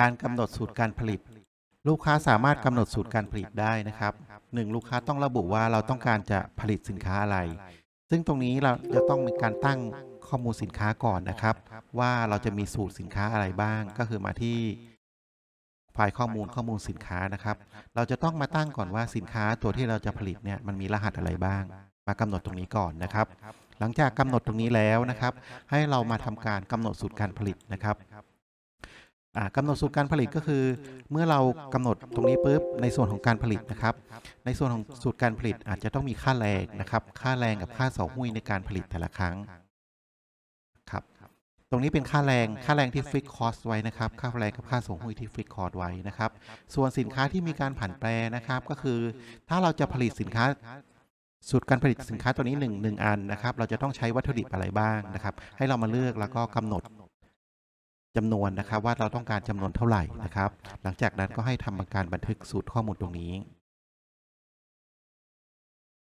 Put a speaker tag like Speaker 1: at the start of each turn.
Speaker 1: การกำหนดสูตรการผลิต ลูกค้าสามารถกำหนดสูตรการผลิตได้นะครับหนึ่งลูกค้าต้องระบุว่าเราต้องการจะผลิตสินค้าอะไร ซึ่งตรงนี้เราจะต้องมีการตั้งข้อมูลสินค้าก่อนนะครับ ว่าเราจะมีสูตรสินค้าอะไรบ้าง ก็คือมาที่ไฟล์ข้อมูลข้อมูลสินค้านะครับ เราจะต้องมาตั้งก่อนว่าสินค้าตัวที่เราจะผลิตเนี่ยมันมีรหัสอะไรบ้าง มากำหนดตรงนี้ก่อนนะครับ หลังจากกำหนดตรงนี้แล้วนะครับ ให้เรามาทำการกำหนดสูตรการผลิตนะครับ กำหนดสูตรการผลิตก็คือ เมื่อเรากำหนดตรงนี้ปุ๊บในส่วนของการผลิตนะครับ ในส่วนของสูตรการผลิตอาจจะต้องมีค่าแรงนะครับ ค่าแรงกับค่าเสาหุ้ยในการผลิตแต่ละครั้งครับตรงนี้เป็นค่าแรงค่าแรงที่ฟิกคอสไว้นะครับค่าแรงกับค่าส่งหุ้ยที่ฟิกคอสไว้นะครับ ส่วนสินค้าที่มีการผันแปรนะครับก็คือ ถ้าเราจะผลิตสินค้าสูตรการผลิตสินค้าตัวนี้หนึ่งหนึ่งอันนะครับ เราจะต้องใช้วัตถุดิบอะไรบ้างนะครับ ให้เรามาเลือกแล้วก็กำหนด จำนวนนะครับว่าเราต้องการจำนวนเท่าไหร่นะครับ หลังจากนั้นก็ให้ทำการบันทึกสูตรข้อมูลตรงนี้